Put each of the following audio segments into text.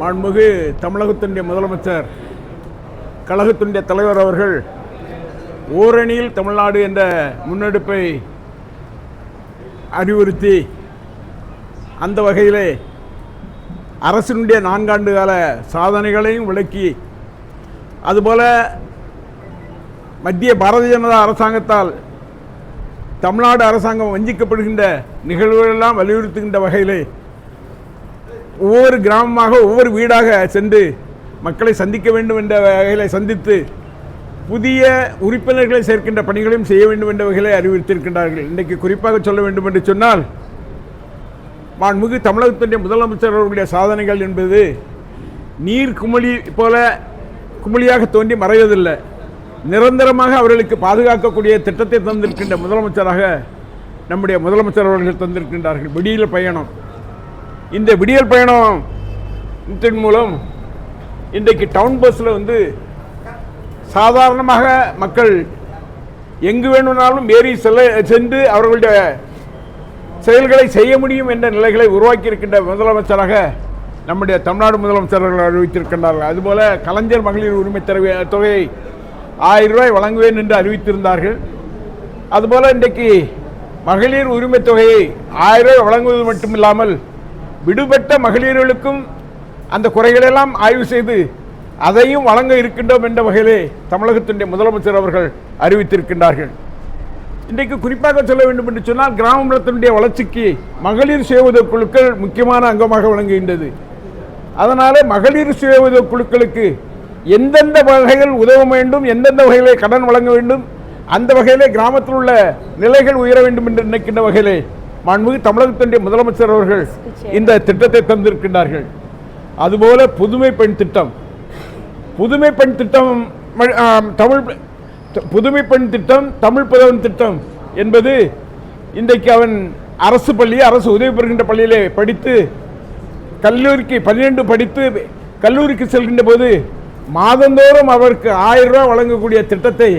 மாண்புமிகு தமிழகத்தினுடைய முதலமைச்சர் கழகத்தினுடைய தலைவர் அவர்கள் ஓரணியில் தமிழ்நாடு என்ற முன்னெடுப்பை அறிவுறுத்தி அந்த வகையிலே அரசினுடைய நான்காண்டு கால சாதனைகளையும் விளக்கி அதுபோல மத்திய பாரதிய ஜனதா அரசாங்கத்தால் தமிழ்நாடு அரசாங்கம் வஞ்சிக்கப்படுகின்ற நிகழ்வுகளெல்லாம் வலியுறுத்துகின்ற வகையிலே ஒவ்வொரு கிராமமாக ஒவ்வொரு வீடாக சென்று மக்களை சந்திக்க வேண்டும் என்ற வகையில் சந்தித்து புதிய உறுப்பினர்களை சேர்க்கின்ற பணிகளையும் செய்ய வேண்டும் என்ற வகையிலே அறிவுறுத்தியிருக்கின்றார்கள். இன்றைக்கு குறிப்பாக சொல்ல வேண்டும் என்று சொன்னால் மாண்புமிகு தமிழகத்தினுடைய முதலமைச்சர் அவர்களுடைய சாதனைகள் என்பது நீர் குமிழி போல குமிழியாக தோன்றி மறைவதில்லை. நிரந்தரமாக அவர்களுக்கு பாதுகாக்கக்கூடிய திட்டத்தை தந்திருக்கின்ற முதலமைச்சராக நம்முடைய முதலமைச்சர் அவர்கள் தந்திருக்கின்றார்கள். வெளியில் பயணம். இந்த விடியல் பயணத்தின் மூலம் இன்றைக்கு டவுன் பஸ்ஸில் வந்து சாதாரணமாக மக்கள் எங்கு வேணும்னாலும் ஏறி செல்ல சென்று அவர்களுடைய செயல்களை செய்ய முடியும் என்ற நிலைகளை உருவாக்கி இருக்கின்ற முதலமைச்சராக நம்முடைய தமிழ்நாடு முதலமைச்சர் அறிவித்திருக்கின்றார்கள். அதுபோல கலைஞர் மகளிர் உரிமை தொகை தொகையை ஆயிரம் ரூபாய் வழங்குவேன் என்று அறிவித்திருந்தார்கள். அதுபோல இன்றைக்கு மகளிர் உரிமை தொகையை ஆயிரம் ரூபாய் வழங்குவது மட்டுமில்லாமல் விடுபட்ட மகளிர்களுக்கும் அந்த குறைகளெல்லாம் ஆய்வு செய்து அதையும் வழங்க இருக்கின்றோம் என்ற வகையிலே தமிழகத்தினுடைய முதலமைச்சர் அவர்கள் அறிவித்திருக்கின்றார்கள். இன்றைக்கு குறிப்பாக சொல்ல வேண்டும் என்று சொன்னால் கிராமப்புறத்தினுடைய வளர்ச்சிக்கு மகளிர் சுய உதவி குழுக்கள் முக்கியமான அங்கமாக விளங்குகின்றது. அதனாலே மகளிர் சுய உதவி குழுக்களுக்கு எந்தெந்த வகைகள் உதவ வேண்டும் எந்தெந்த வகையிலே கடன் வழங்க வேண்டும் அந்த வகையிலே கிராமத்தில் உள்ள நிலைகள் உயர வேண்டும் என்று நினைக்கின்ற வகையிலே மாண்புமிகு தமிழகத்தினுடைய முதலமைச்சர் அவர்கள் இந்த திட்டத்தை தந்திருக்கின்றார்கள். அதுபோல புதுமை பெண் திட்டம். புதுமை பெண் திட்டம் தமிழ் புதுமை பெண் திட்டம் தமிழ் புதவன் திட்டம் என்பது இன்றைக்கு அவன் அரசு பள்ளி அரசு உதவி பெறுகின்ற பள்ளியிலே படித்து கல்லூரிக்கு பன்னிரெண்டு படித்து கல்லூரிக்கு செல்கின்ற போது மாதந்தோறும் அவருக்கு ஆயிரம் ரூபாய் வழங்கக்கூடிய திட்டத்தை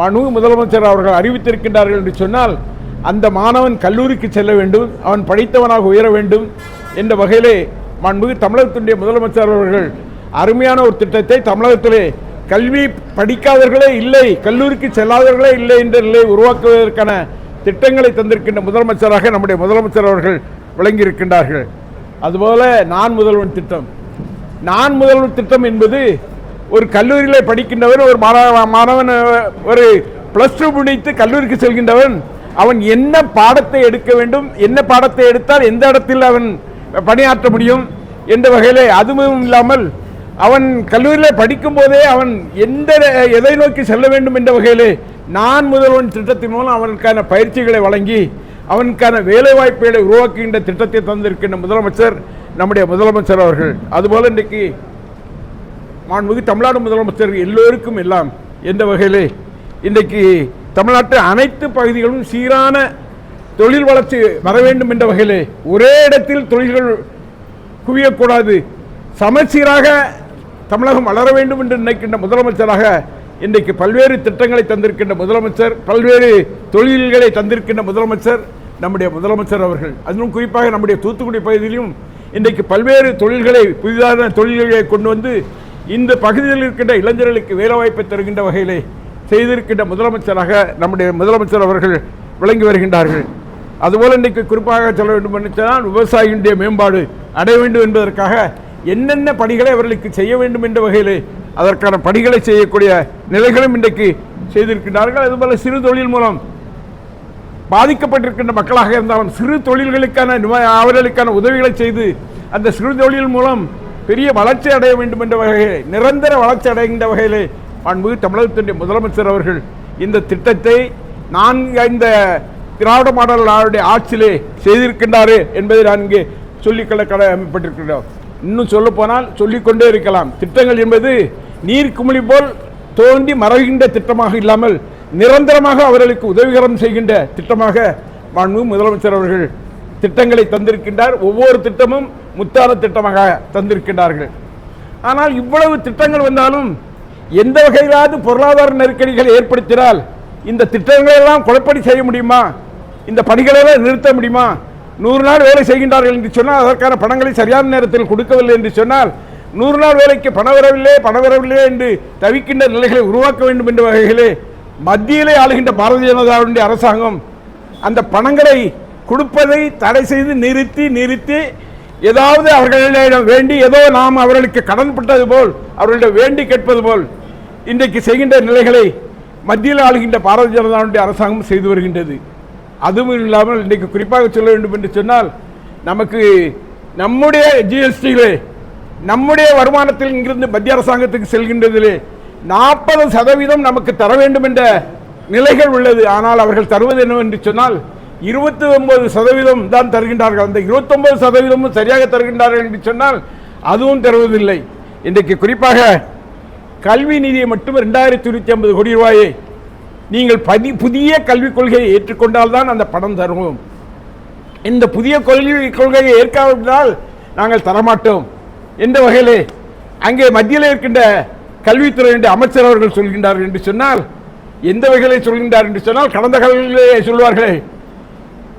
மனு முதலமைச்சர் அவர்கள் அறிவித்திருக்கின்றார்கள் என்று சொன்னால் அந்த மாணவன் கல்லூரிக்கு செல்ல வேண்டும் அவன் படித்தவனாக உயர வேண்டும் என்ற வகையிலே மாண்புமிகு தமிழகத்தினுடைய முதலமைச்சர் அவர்கள் அருமையான ஒரு திட்டத்தை தமிழகத்திலே கல்வி படிக்காதவர்களே இல்லை கல்லூரிக்கு செல்லாதவர்களே இல்லை என்ற நிலையை உருவாக்குவதற்கான திட்டங்களை தந்திருக்கின்ற முதலமைச்சராக நம்முடைய முதலமைச்சர் அவர்கள் விளங்கியிருக்கின்றார்கள். அதுபோல நான் முதல்வன் திட்டம். நான் முதல்வன் திட்டம் என்பது ஒரு கல்லூரியில் படிக்கின்றவன் ஒரு மாணவ- மாணவன் ஒரு ப்ளஸ் டூ முடித்து கல்லூரிக்கு செல்கின்றவன் அவன் என்ன பாடத்தை எடுக்க வேண்டும் என்ன பாடத்தை எடுத்தால் எந்த இடத்தில் அவன் பணியாற்ற முடியும் என்ற வகையிலே அதுவும் இல்லாமல் அவன் கல்லூரியில் படிக்கும் போதே அவன் எந்த எதை நோக்கி செல்ல வேண்டும் என்ற வகையிலே நான் முதல்வன் திட்டத்தின் மூலம் அவனுக்கான பயிற்சிகளை வழங்கி அவனுக்கான வேலைவாய்ப்புகளை உருவாக்குகின்ற திட்டத்தை தந்திருக்கின்ற முதலமைச்சர் நம்முடைய முதலமைச்சர் அவர்கள். அதுபோல் இன்றைக்கு மாண்புமிகு தமிழ்நாடு முதலமைச்சர் எல்லோருக்கும் எல்லாம் எந்த வகையிலே இன்றைக்கு தமிழ்நாட்டு அனைத்து பகுதிகளும் சீரான தொழில் வளர்ச்சி வர வேண்டும் என்ற வகையிலே ஒரே இடத்தில் தொழில்கள் குவியக்கூடாது. சமச்சீராக தமிழகம் வளர வேண்டும் என்று நினைக்கின்ற முதலமைச்சராக இன்றைக்கு பல்வேறு திட்டங்களை தந்திருக்கின்ற முதலமைச்சர் பல்வேறு தொழில்களை தந்திருக்கின்ற முதலமைச்சர் நம்முடைய முதலமைச்சர் அவர்கள். அதிலும் குறிப்பாக நம்முடைய தூத்துக்குடி பகுதியிலும் இன்றைக்கு பல்வேறு தொழில்களை புதிதான தொழில்களை கொண்டு வந்து இந்த பகுதியில் இருக்கின்ற இளைஞர்களுக்கு வேலைவாய்ப்பை தருகின்ற வகையிலே செய்திருக்கின்ற முதலமைச்சராக நம்முடைய முதலமைச்சர் அவர்கள் விளங்கி வருகின்றார்கள். அதுபோல இன்றைக்கு குறிப்பாக சொல்ல வேண்டும் என்று சொன்னால் விவசாயிகளுடைய மேம்பாடு அடைய வேண்டும் என்பதற்காக என்னென்ன பணிகளை அவர்களுக்கு செய்ய வேண்டும் என்ற வகையில் அதற்கான பணிகளை செய்யக்கூடிய நிலைகளும் இன்றைக்கு செய்திருக்கின்றார்கள். அதுபோல சிறு தொழில் மூலம் பாதிக்கப்பட்டிருக்கின்ற மக்களாக இருந்தாலும் சிறு தொழில்களுக்கான அவர்களுக்கான உதவிகளை செய்து அந்த சிறு தொழில் மூலம் பெரிய வளர்ச்சி அடைய வேண்டும் என்ற வகையில் நிரந்தர வளர்ச்சி அடைகின்ற வகையிலே மாண்புமிகு தமிழகத்தினுடைய முதலமைச்சர் அவர்கள் இந்த திட்டத்தை நான் இந்த திராவிட மாடலாருடைய ஆட்சியிலே செய்திருக்கின்றாரு என்பதை நான் இங்கே சொல்லிக்கொள்ள கடமைப்பட்டிருக்கிறோம். இன்னும் சொல்ல போனால் சொல்லிக்கொண்டே இருக்கலாம். திட்டங்கள் என்பது நீர் குமிழி போல் தோண்டி மறைகின்ற திட்டமாக இல்லாமல் நிரந்தரமாக அவர்களுக்கு உதவிகரம் செய்கின்ற திட்டமாக மாண்பு முதலமைச்சர் அவர்கள் திட்டங்களை தந்திருக்கின்றார். ஒவ்வொரு திட்டமும் முத்தான திட்டமாக தந்திருக்கின்றார்கள். ஆனால் இவ்வளவு திட்டங்கள் வந்தாலும் எந்த வகையிலாவது பொருளாதார நெருக்கடிகளை ஏற்படுத்தினால் இந்த திட்டங்களை எல்லாம் குழப்படி செய்ய முடியுமா? இந்த பணிகளை எல்லாம் நிறுத்த முடியுமா? நூறு நாள் வேலை செய்கின்றார்கள் என்று சொன்னால் அதற்கான பணங்களை சரியான நேரத்தில் கொடுக்கவில்லை என்று சொன்னால் நூறு நாள் வேலைக்கு பணம் வரவில்லை பணம் வரவில்லை என்று தவிக்கின்ற நிலைகளை உருவாக்க வேண்டும் என்ற வகையிலே மத்தியிலே ஆளுகின்ற பாரதிய ஜனதாவுடைய அரசாங்கம் அந்த பணங்களை கொடுப்பதை தடை செய்து நிறுத்தி நிறுத்தி ஏதாவது அவர்களிடம் வேண்டி ஏதோ நாம் அவர்களுக்கு கடன்பட்டது போல் அவர்களிடம் வேண்டி கேட்பது போல் இன்றைக்கு செய்கின்ற நிலைகளை மத்தியில் ஆளுகின்ற பாரதிய ஜனதாவுடைய அரசாங்கம் செய்து வருகின்றது. அதுவும் இல்லாமல் இன்றைக்கு குறிப்பாக சொல்ல வேண்டும் என்று சொன்னால் நமக்கு நம்முடைய ஜிஎஸ்டியிலே நம்முடைய வருமானத்தில் இங்கிருந்து மத்திய அரசாங்கத்துக்கு செல்கின்றதிலே நாற்பது சதவீதம் நமக்கு தர வேண்டும் என்ற நிலைகள் உள்ளது. ஆனால் அவர்கள் தருவது என்னவென்று சொன்னால் இருபத்தி ஒன்பது சதவீதம் தான் தருகின்றார்கள். அந்த இருபத்தொன்பது சதவீதமும் சரியாக தருகின்றார்கள் என்று சொன்னால் அதுவும் தருவதில்லை. இன்றைக்கு குறிப்பாக கல்வி நிதியை மட்டும் ரெண்டாயிரத்தி இருநூத்தி ஐம்பது கோடி ரூபாயை நீங்கள் பதி புதிய கல்விக் கொள்கையை ஏற்றுக்கொண்டால் தான் அந்த பணம் தருவோம். இந்த புதிய கொள்கை கொள்கையை ஏற்காவிட்டால் நாங்கள் தரமாட்டோம். என்ற வகையிலே அங்கே மத்தியில் இருக்கின்ற கல்வித்துறையினுடைய அமைச்சர் அவர்கள் சொல்கின்றார்கள் என்று சொன்னால் எந்த வகையிலே சொல்கின்றார் என்று சொன்னால் கடந்த காலங்களிலே சொல்வார்களே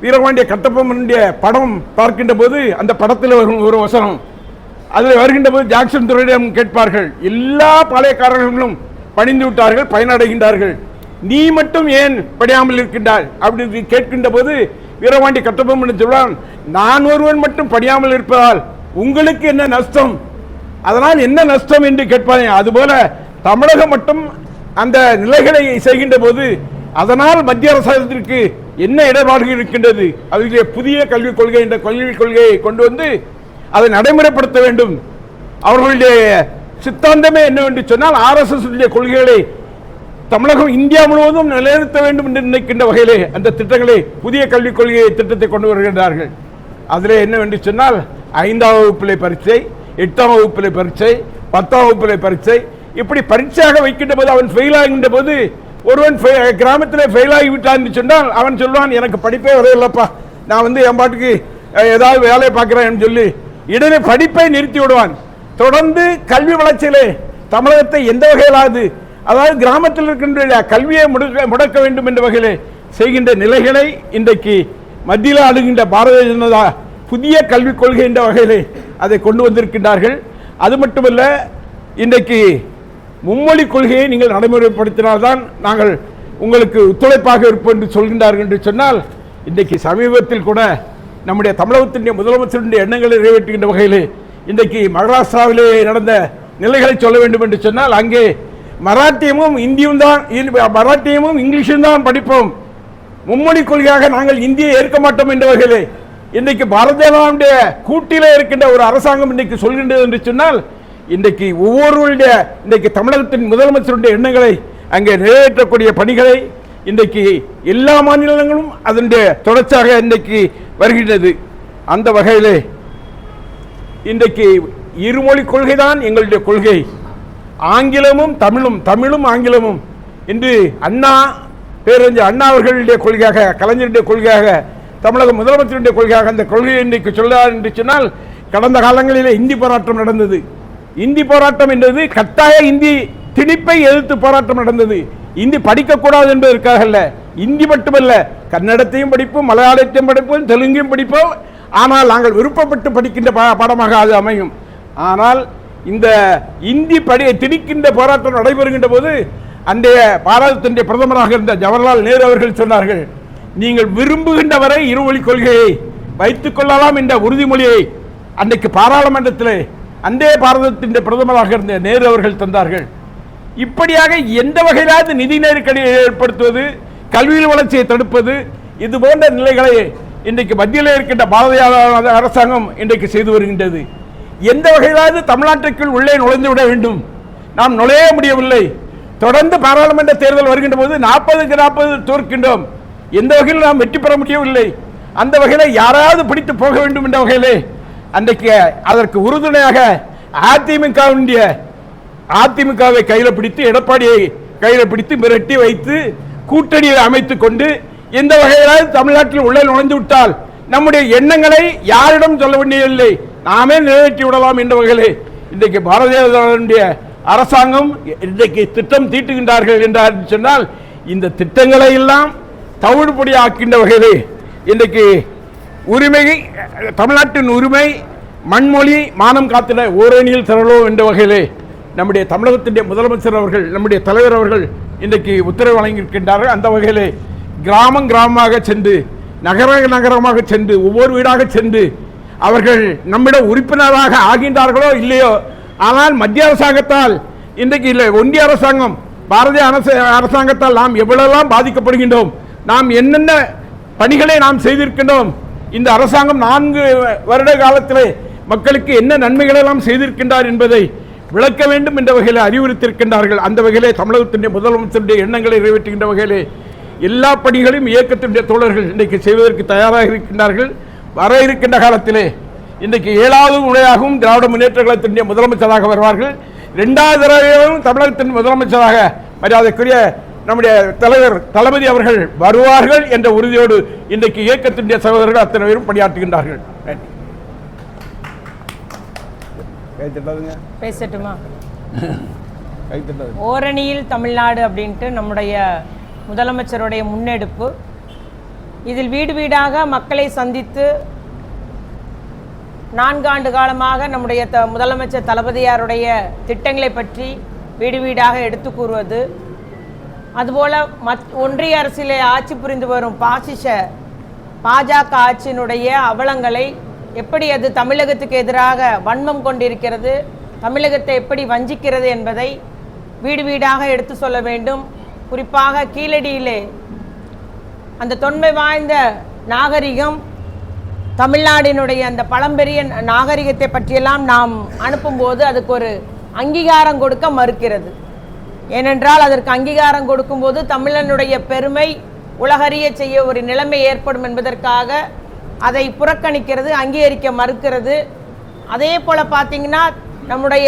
வீரபாண்டிய கட்டபொம்மனுடைய படம் பார்க்கின்ற போது அந்த படத்தில் வரும் ஒரு வசனம். அதில் வருகின்ற போது ஜாக்சன் துறையிடம் கேட்பார்கள் எல்லா பாளையக்காரர்களும் பணிந்து விட்டார்கள் பயனடைகின்றார்கள். நீ மட்டும் ஏன் படியாமல் இருக்கின்றாய்? அப்படி கேட்கின்ற போது வீரபாண்டி கட்டபொம்மன் சொல்வான் நான் ஒருவன் மட்டும் படியாமல் இருப்பதால் உங்களுக்கு என்ன நஷ்டம்? அதனால் என்ன நஷ்டம்? என்று கேட்பாங்க அதுபோல தமிழகம் மட்டும் அந்த நிலைகளை செய்கின்ற போது அதனால் மத்திய அரசாங்கத்திற்கு என்ன இடர்பாடுகள் இருக்கின்றது? அதிலே புதிய கல்விக் கொள்கை என்ற கல்விக் கொள்கையை கொண்டு வந்து அதை நடைமுறைப்படுத்த வேண்டும். அவர்களுடைய சித்தாந்தமே என்னவென்று சொன்னால் ஆர்எஸ்எஸ் உடைய கொள்கைகளை தமிழகம் இந்தியா முழுவதும் நிலைநிறுத்த வேண்டும் என்று நினைக்கின்ற வகையிலே அந்த திட்டங்களை புதிய கல்விக் கொள்கை திட்டத்தை கொண்டு வருகின்றார்கள். அதில் என்னவென்று சொன்னால் ஐந்தாம் வகுப்பிலே பரீட்சை எட்டாம் வகுப்பிலே பரீட்சை பத்தாம் வகுப்பிலே பரீட்சை இப்படி பரீட்சையாக வைக்கின்ற போது அவன் ஃபெயில் ஆகின்ற போது ஒருவன் கிராமத்தில் ஃபெயில் ஆகிவிட்டான்னு சொன்னால் அவன் சொல்வான் எனக்கு படிப்பே வரையில்லப்பா நான் வந்து என் பாட்டுக்கு ஏதாவது வேலையை பார்க்குறேன் சொல்லி இடையே படிப்பை நிறுத்தி விடுவான். தொடர்ந்து கல்வி வளர்ச்சியிலே தமிழகத்தை எந்த வகையிலாவது அதாவது கிராமத்தில் இருக்கின்ற கல்வியை முடக்க முடக்க வேண்டும் என்ற வகையிலே செய்கின்ற நிலைகளை இன்றைக்கு மத்தியில் ஆளுகின்ற பாரதிய ஜனதா புதிய கல்விக் கொள்கை என்ற வகையிலே அதை கொண்டு வந்திருக்கின்றார்கள். அது மட்டுமல்ல இன்றைக்கு மும்மொழி கொள்கையை நீங்கள் நடைமுறைப்படுத்தினால்தான் நாங்கள் உங்களுக்கு ஒத்துழைப்பாக இருப்போம் என்று சொல்கின்றார்கள் என்று சொன்னால் இன்றைக்கு சமீபத்தில் கூட நம்முடைய தமிழகத்தினுடைய முதலமைச்சருடைய எண்ணங்களை நிறைவேற்றுகின்ற வகையில் இன்றைக்கு மகாராஷ்டிராவிலே நடந்த நிலைகளை சொல்ல வேண்டும் என்று சொன்னால் அங்கே மராட்டியமும் இந்தியும் தான் மராட்டியமும் இங்கிலீஷும் தான் படிப்போம். மும்மொழி கொள்கையாக நாங்கள் இந்தியை ஏற்க மாட்டோம் என்ற வகையில் இன்றைக்கு பாரதிய ஜனதாவுடைய கூட்டிலே இருக்கின்ற ஒரு அரசாங்கம் இன்றைக்கு சொல்கின்றது என்று சொன்னால் இன்றைக்கு ஒவ்வொருவருடைய இன்றைக்கு தமிழகத்தின் முதலமைச்சருடைய எண்ணங்களை அங்கே நிறைவேற்றக்கூடிய பணிகளை இன்றைக்கு எல்லா மாநிலங்களும் அதனுடைய தொடர்ச்சியாக இன்றைக்கு வருகின்றது. அந்த வகையிலே இன்றைக்கு இருமொழி கொள்கை தான் எங்களுடைய கொள்கை. ஆங்கிலமும் தமிழும் தமிழும் ஆங்கிலமும். இன்று அண்ணா பேரறிஞர் அண்ணா அவர்களுடைய கொள்கையாக கலைஞருடைய கொள்கையாக தமிழக முதலமைச்சருடைய கொள்கையாக அந்த கொள்கையை இன்றைக்கு சொல்லார் என்று சொன்னால் கடந்த காலங்களிலே இந்தி போராட்டம் நடந்தது. இந்தி போராட்டம் என்றது கட்டாய இந்தி திணிப்பை எதிர்த்து போராட்டம் நடந்தது. இந்தி படிக்கக்கூடாது என்பதற்காக அல்ல இந்தி மட்டுமல்ல கன்னடத்தையும் படிப்போம் மலையாளத்தையும் படிப்போம் தெலுங்கையும் படிப்போம். ஆனால் நாங்கள் விருப்பப்பட்டு படிக்கின்ற பா- பாடமாக அது அமையும். ஆனால் இந்த இந்தி படி திணிக்கின்ற போராட்டம் நடைபெறுகின்ற போது அன்றைய பாரதத்தினுடைய பிரதமராக இருந்த ஜவஹர்லால் நேரு அவர்கள் சொன்னார்கள் நீங்கள் விரும்புகின்ற வரை இருமொழி கொள்கையை வைத்துக் கொள்ளலாம் என்ற உறுதிமொழியை அன்றைக்கு பாராளுமன்றத்தில் அன்றைய பாரதத்தின் பிரதமராக இருந்த நேரு அவர்கள் தந்தார்கள். இப்படியாக எந்த வகையிலாவது நிதி நெருக்கடியை ஏற்படுத்துவது கல்வியில் வளர்ச்சியை தடுப்பது இது போன்ற நிலைகளை இன்றைக்கு மத்தியில் இருக்கின்ற பாரதிய அரசாங்கம் இன்றைக்கு செய்து வருகின்றது. எந்த வகையிலாவது தமிழ்நாட்டுக்குள் உள்ளே நுழைந்து விட வேண்டும். நாம் நுழைய முடியவில்லை. தொடர்ந்து பாராளுமன்ற தேர்தல் வருகின்ற போது நாற்பதுக்கு நாற்பது தோற்கின்றோம். எந்த வகையில் நாம் வெற்றி பெற முடியவில்லை. அந்த வகையில் யாராவது பிடித்து போக வேண்டும் என்ற வகையிலே அன்றைக்கு அதற்கு உறுதுணையாக அதிமுகவினுடைய அதிமுகவை கையில் பிடித்து எடப்பாடியை கையில் பிடித்து மிரட்டி வைத்து கூட்டணியை அமைத்துக் கொண்டு எந்த வகையிலாவது தமிழ்நாட்டில் உள்ளே நுழைந்து விட்டால் நம்முடைய எண்ணங்களை யாரிடம் சொல்ல வேண்டியதில்லை. நாமே நிறைவேற்றி விடலாம் என்ற வகையிலே இன்றைக்கு பாரதிய ஜனதாவுடைய அரசாங்கம் இன்றைக்கு திட்டம் தீட்டுகின்றார்கள் என்றார் சொன்னால் இந்த திட்டங்களை எல்லாம் தவிடுபடி ஆக்கின்ற வகையிலே இன்றைக்கு உரிமை தமிழ்நாட்டின் உரிமை மண்மொழி மானம் காத்திட ஓரணியில் திரளோ என்ற வகையிலே நம்முடைய தமிழகத்தினுடைய முதலமைச்சர் அவர்கள் நம்முடைய தலைவர் அவர்கள் இன்றைக்கு உத்தரவு வழங்கியிருக்கின்றார்கள். அந்த வகையிலே கிராமம் கிராமமாக சென்று நகர நகரமாக சென்று ஒவ்வொரு வீடாக சென்று அவர்கள் நம்மிடம் உறுப்பினராக ஆகின்றார்களோ இல்லையோ ஆனால் மத்திய அரசாங்கத்தால் இன்றைக்கு இல்லை ஒன்றிய அரசாங்கம் பாரதிய அரசு அரசாங்கத்தால் நாம் எவ்வளவெல்லாம் பாதிக்கப்படுகின்றோம் நாம் என்னென்ன பணிகளை நாம் செய்திருக்கின்றோம் இந்த அரசாங்கம் நான்கு வருட காலத்திலே மக்களுக்கு என்ன நன்மைகள் எல்லாம் செய்திருக்கின்றார் என்பதை விளக்க வேண்டும் என்ற வகையில் அறிவுறுத்தியிருக்கின்றார்கள். அந்த வகையிலே தமிழகத்தினுடைய முதலமைச்சருடைய எண்ணங்களை நிறைவேற்றுகின்ற வகையிலே எல்லா பணிகளையும் இயக்கத்தினுடைய தோழர்கள் இன்றைக்கு செய்வதற்கு தயாராக இருக்கின்றார்கள். வர இருக்கின்ற காலத்திலே இன்றைக்கு ஏழாவது முறையாகவும் திராவிட முன்னேற்ற கழகத்தினுடைய முதலமைச்சராக வருவார்கள். இரண்டாவது தடவையும் தமிழகத்தின் முதலமைச்சராக மரியாதைக்குரிய நம்முடைய தலைவர் தளபதி அவர்கள் வருவார்கள் என்ற உறுதியோடு இன்றைக்கு இயக்கத்தினுடைய சகோதரர்கள் அத்தனை பேரும் பணியாற்றுகின்றார்கள். பேசட்டுமா? ஓரணியில் தமிழ்நாடு அப்படின்ட்டு நம்முடைய முதலமைச்சருடைய முன்னெடுப்பு. இதில் வீடு வீடாக மக்களை சந்தித்து நான்காண்டு காலமாக நம்முடைய த முதலமைச்சர் தளபதியாருடைய திட்டங்களை பற்றி வீடு வீடாக எடுத்து கூறுவது அதுபோல் மத் ஒன்றிய அரசிலே ஆட்சி புரிந்து வரும் பாசிச பாஜக ஆட்சியினுடைய அவலங்களை எப்படி அது தமிழகத்துக்கு எதிராக வன்மம் கொண்டிருக்கிறது தமிழகத்தை எப்படி வஞ்சிக்கிறது என்பதை வீடு வீடாக எடுத்து சொல்ல வேண்டும். குறிப்பாக கீழடியிலே அந்த தொன்மை வாய்ந்த நாகரிகம் தமிழ்நாடினுடைய அந்த பழம்பெரிய நாகரிகத்தை பற்றியெல்லாம் நாம் அனுப்பும்போது அதுக்கு ஒரு அங்கீகாரம் கொடுக்க மறுக்கிறது. ஏனென்றால் அதற்கு அங்கீகாரம் கொடுக்கும்போது தமிழனுடைய பெருமை உலகறிய செய்ய ஒரு நிலைமை ஏற்படும் என்பதற்காக அதை புறக்கணிக்கிறது அங்கீகரிக்க மறுக்கிறது. அதே போல் பார்த்தீங்கன்னா நம்முடைய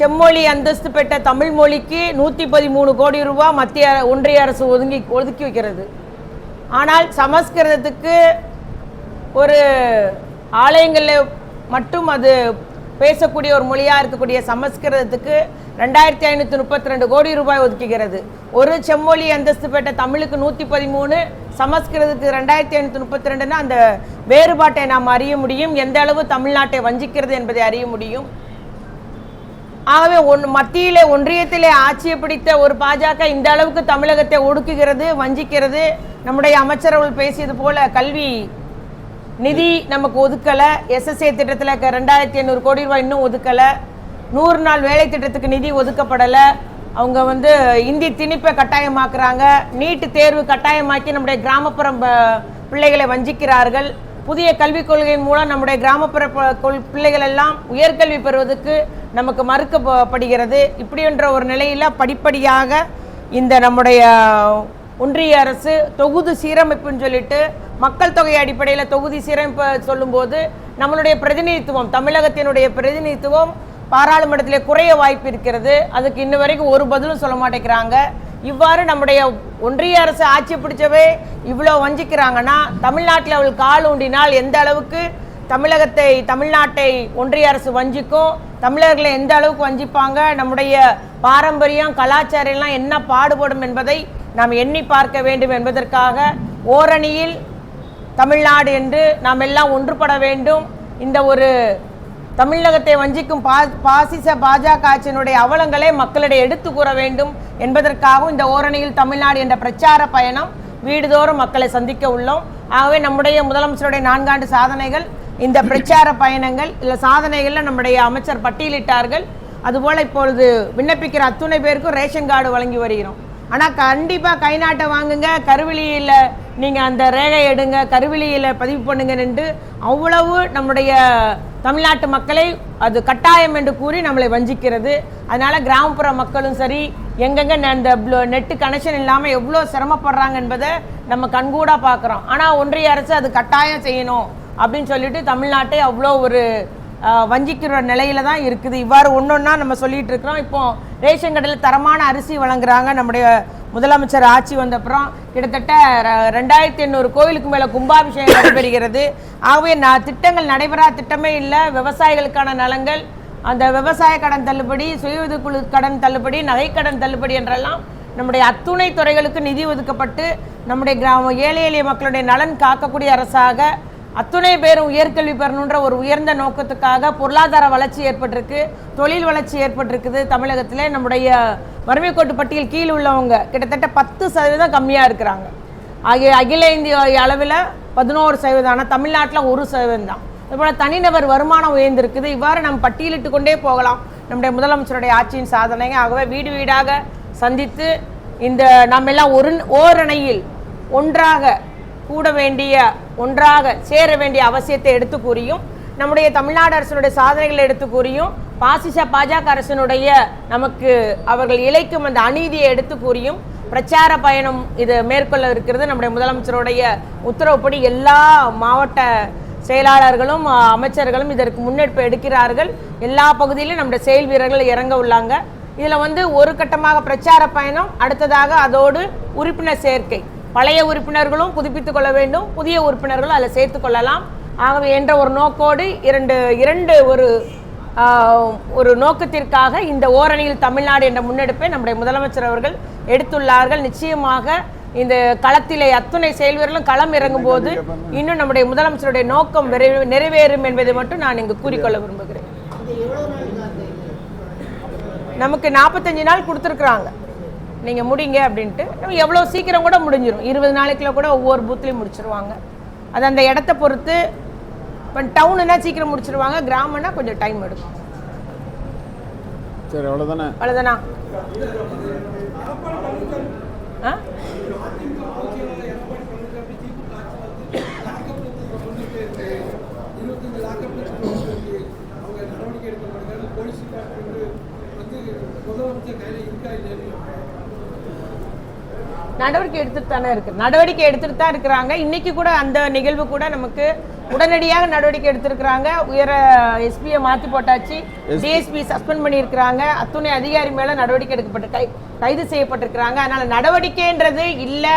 செம்மொழி அந்தஸ்து பெற்ற தமிழ் மொழிக்கு நூற்றி பதிமூணு கோடி ரூபா மத்திய ஒன்றிய அரசு ஒதுங்கி ஒதுக்கி வைக்கிறது. ஆனால் சமஸ்கிருதத்துக்கு ஒரு ஆலயங்களில் மட்டும் அது பேசக்கூடிய ஒரு மொழியாக இருக்கக்கூடிய சமஸ்கிருதத்துக்கு ரெண்டாயிரத்தி ஐநூற்றி முப்பத்தி ரெண்டு கோடி ரூபாய் ஒதுக்குகிறது. ஒரு செம்மொழி அந்தஸ்து பெற்ற தமிழுக்கு நூற்றி பதிமூணு சமஸ்கிருதத்துக்கு ரெண்டாயிரத்தி ஐநூற்றி முப்பத்தி ரெண்டுன்னா அந்த வேறுபாட்டை நாம் அறிய முடியும். எந்த அளவு தமிழ்நாட்டை வஞ்சிக்கிறது என்பதை அறிய முடியும். ஆகவே ஒன் மத்தியிலே ஒன்றியத்திலே ஆட்சியை பிடித்த ஒரு பாஜக இந்த அளவுக்கு தமிழகத்தை ஒடுக்குகிறது வஞ்சிக்கிறது. நம்முடைய அமைச்சரவர்கள் பேசியது போல கல்வி நிதி நமக்கு ஒதுக்கலை. எஸ்எஸ்ஏ திட்டத்தில் ரெண்டாயிரத்தி ஐநூறு கோடி ரூபாய் இன்னும் ஒதுக்கலை. நூறு நாள் வேலை திட்டத்துக்கு நிதி ஒதுக்கப்படலை. அவங்க வந்து இந்தி திணிப்பை கட்டாயமாக்குறாங்க. நீட்டு தேர்வு கட்டாயமாக்கி நம்முடைய கிராமப்புற பிள்ளைகளை வஞ்சிக்கிறார்கள். புதிய கல்விக் கொள்கையின் மூலம் நம்முடைய கிராமப்புற கொள்- பிள்ளைகள் எல்லாம் உயர்கல்வி பெறுவதற்கு நமக்கு மறுக்கப்படுகிறது. இப்படி என்ற ஒரு நிலையில் படிப்படியாக இந்த நம்முடைய ஒன்றிய அரசு தொகுதி சீரமைப்புன்னு சொல்லிட்டு மக்கள் தொகை அடிப்படையில் தொகுதி சீரமைப்பு சொல்லும்போது நம்மளுடைய பிரதிநிதித்துவம் தமிழகத்தினுடைய பிரதிநிதித்துவம் பாராளுமன்றத்திலே குறைய வாய்ப்பு இருக்கிறது. அதுக்கு இன்ன வரைக்கும் ஒரு பதிலும் சொல்ல மாட்டேங்கிறாங்க. இவ்வாறு நம்முடைய ஒன்றிய அரசு ஆட்சி பிடிச்சவே இவ்வளோ வஞ்சிக்கிறாங்கன்னா தமிழ்நாட்டில் அவள் கால் ஊண்டினால் எந்த அளவுக்கு தமிழகத்தை தமிழ்நாட்டை ஒன்றிய அரசு வஞ்சிக்கும்? தமிழர்களை எந்த அளவுக்கு வஞ்சிப்பாங்க? நம்முடைய பாரம்பரியம் கலாச்சாரம் எல்லாம் என்ன பாடுபடும் என்பதை நாம் எண்ணி பார்க்க வேண்டும் என்பதற்காக ஓரணியில் தமிழ்நாடு என்று நாம் எல்லாம் ஒன்றுபட வேண்டும். இந்த ஒரு தமிழகத்தை வஞ்சிக்கும் பா பாசிச பாஜக ஆட்சியினுடைய அவலங்களை மக்களிடையே எடுத்து கூற வேண்டும் என்பதற்காகவும் இந்த ஓரணியில் தமிழ்நாடு என்ற பிரச்சார பயணம் வீடுதோறும் மக்களை சந்திக்க உள்ளோம். ஆகவே நம்முடைய முதலமைச்சருடைய நான்காண்டு சாதனைகள் இந்த பிரச்சார பயணங்கள் இல்லை சாதனைகளில் நம்முடைய அமைச்சர் பட்டியலிட்டார்கள். அதுபோல் இப்பொழுது விண்ணப்பிக்கிற அத்துணை பேருக்கும் ரேஷன் கார்டு வழங்கி வருகிறோம். ஆனால் கண்டிப்பாக கை நாட்டை வாங்குங்க. கருவிலியில் நீங்கள் அந்த ரேகை எடுங்க கருவிலியில் பதிவு பண்ணுங்க அவ்வளவு நம்முடைய தமிழ்நாட்டு மக்களை அது கட்டாயம் என்று கூறி நம்மளை வஞ்சிக்கிறது. அதனால் கிராமப்புற மக்களும் சரி எங்கெங்கே அந்த நெட்டு கனெக்ஷன் இல்லாமல் எவ்வளோ சிரமப்படுறாங்க என்பதை நம்ம கண்கூடாக பார்க்குறோம் ஆனால் ஒன்றிய அரசு அது கட்டாயம் செய்யணும் அப்படின்னு சொல்லிட்டு தமிழ்நாட்டை அவ்வளோ ஒரு வஞ்சிக்கிற நிலையில தான் இருக்குது. இவ்வாறு ஒன்றொன்னா நம்ம சொல்லிட்டு இருக்கிறோம். இப்போ ரேஷன் கடையில் தரமான அரிசி வழங்குறாங்க. நம்முடைய முதலமைச்சர் ஆட்சி வந்தப்புறம் கிட்டத்தட்ட ரெண்டாயிரத்தி எண்ணூறு கோயிலுக்கு மேலே கும்பாபிஷேகம் நடைபெறுகிறது. ஆகவே நான் திட்டங்கள் நடைபெறாத திட்டமே இல்லை. விவசாயிகளுக்கான நலங்கள் அந்த விவசாய கடன் தள்ளுபடி சுய உதவிக்குழு கடன் தள்ளுபடி நகைக்கடன் தள்ளுபடி என்றெல்லாம் நம்முடைய அத்துணை துறைகளுக்கு நிதி ஒதுக்கப்பட்டு நம்முடைய கிராம ஏழை எளிய மக்களுடைய நலன் காக்கக்கூடிய அரசாக அத்துணை பேரும் உயர்கல்வி பெறணுன்ற ஒரு உயர்ந்த நோக்கத்துக்காக பொருளாதார வளர்ச்சி ஏற்பட்டிருக்கு தொழில் வளர்ச்சி ஏற்பட்டிருக்குது தமிழகத்தில். நம்முடைய வறுமை கோட்டு பட்டியல் கீழ் உள்ளவங்க கிட்டத்தட்ட பத்து சதவீதம் கம்மியாக இருக்கிறாங்க. ஆகிய அகில இந்திய அளவில் பதினோரு சதவீதம் ஆனால் தமிழ்நாட்டில் ஒரு சதவீதம் தான். இதுபோல் தனிநபர் வருமானம் உயர்ந்திருக்குது. இவ்வாறு நம்ம பட்டியலிட்டு கொண்டே போகலாம். நம்முடைய முதலமைச்சருடைய ஆட்சியின் சாதனைங்க ஆகவே வீடு வீடாக சந்தித்து இந்த நாம் எல்லாம் ஒரு ஓரணையில் ஒன்றாக கூட வேண்டிய ஒன்றாக சேர வேண்டிய அவசியத்தை எடுத்து கூறியும் நம்முடைய தமிழ்நாடு அரசினுடைய சாதனைகளை எடுத்து கூறியும் பாசிச பாஜக அரசனுடைய நமக்கு அவர்கள் இழைக்கும் அந்த அநீதியை எடுத்து கூறியும் பிரச்சார பயணம் இது மேற்கொள்ள இருக்கிறது. நம்முடைய முதலமைச்சருடைய உத்தரவுப்படி எல்லா மாவட்ட செயலாளர்களும் அமைச்சர்களும் இதற்கு முன்னெடுப்பு எடுக்கிறார்கள். எல்லா பகுதியிலும் நம்முடைய செயல் வீரர்கள் இறங்க உள்ளாங்க. இதில் வந்து ஒரு கட்டமாக பிரச்சார பயணம் அடுத்ததாக அதோடு உறுப்பினர் சேர்க்கை. பழைய உறுப்பினர்களும் புதுப்பித்துக் கொள்ள வேண்டும். புதிய உறுப்பினர்களும் அதில் சேர்த்து கொள்ளலாம். ஆகவே என்ற ஒரு நோக்கோடு இரண்டு இரண்டு ஒரு ஆஹ், ஒரு நோக்கத்திற்காக இந்த ஓரணியில் தமிழ்நாடு என்ற முன்னெடுப்பை நம்முடைய முதலமைச்சர் அவர்கள் எடுத்துள்ளார்கள். நிச்சயமாக இந்த களத்திலே அத்துணை செயல்வீரர்களும் களம் இறங்கும் போது இன்னும் நம்முடைய முதலமைச்சருடைய நோக்கம் நிறைவேறும் என்பதை மட்டும் நான் இங்கு கூறிக்கொள்ள விரும்புகிறேன். நமக்கு நாற்பத்தஞ்சு நாள் கொடுத்துருக்குறாங்க. நீங்கள் முடிங்க அப்படின்ட்டு எவ்வளோ சீக்கிரம் கூட முடிஞ்சிடும் இருபது நாளைக்குள்ள கூட ஒவ்வொரு பூத்துலேயும் முடிச்சிருவாங்க. அது அந்த இடத்த பொறுத்து இப்போ டவுனுனா சீக்கிரம் முடிச்சிருவாங்க கிராமம்னா கொஞ்சம் டைம் எடுக்கும். சரி அவ்வளோதானே அவ்வளோதானா ஆ? நடவடிக்கை எடுத்துட்டு தானே இருக்கு. நடவடிக்கை எடுத்துட்டு தான் இருக்கிறாங்க. இன்னைக்கு கூட அந்த நிகழ்வு கூட நமக்கு உடனடியாக நடவடிக்கை எடுத்திருக்கிறாங்க. உயர எஸ்பியை மாற்றி போட்டாச்சு. டிஎஸ்பி சஸ்பெண்ட் பண்ணியிருக்கிறாங்க. அத்துணை அதிகாரி மேல நடவடிக்கை எடுக்கப்பட்டு கை கைது செய்யப்பட்டிருக்கிறாங்க. அதனால நடவடிக்கைன்றது இல்லை.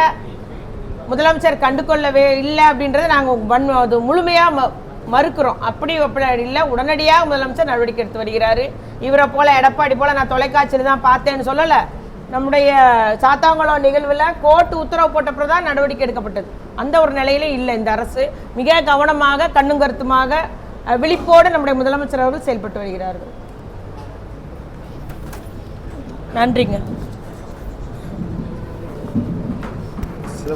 முதலமைச்சர் கண்டுகொள்ளவே இல்லை அப்படின்றத நாங்கள் வன் அது முழுமையாக ம மறுக்கிறோம். அப்படி அப்படி இல்லை. உடனடியாக முதலமைச்சர் நடவடிக்கை எடுத்து வருகிறாரு. இவரை போல எடப்பாடி போல நான் தொலைக்காட்சியில் தான் பார்த்தேன்னு சொல்லலை. நம்முடைய சாத்தாங்குளம் நிகழ்வில் கோர்ட் உத்தரவு போட்டப்பறம் தான் நடவடிக்கை எடுக்கப்பட்டது. அந்த ஒரு நிலையிலே இல்லை இந்த அரசு. மிக கவனமாக கண்ணும் கருத்துமாக விழிப்போடு நம்முடைய முதலமைச்சர் அவர்கள் செயல்பட்டு வருகிறார்கள். நன்றிங்க. இதை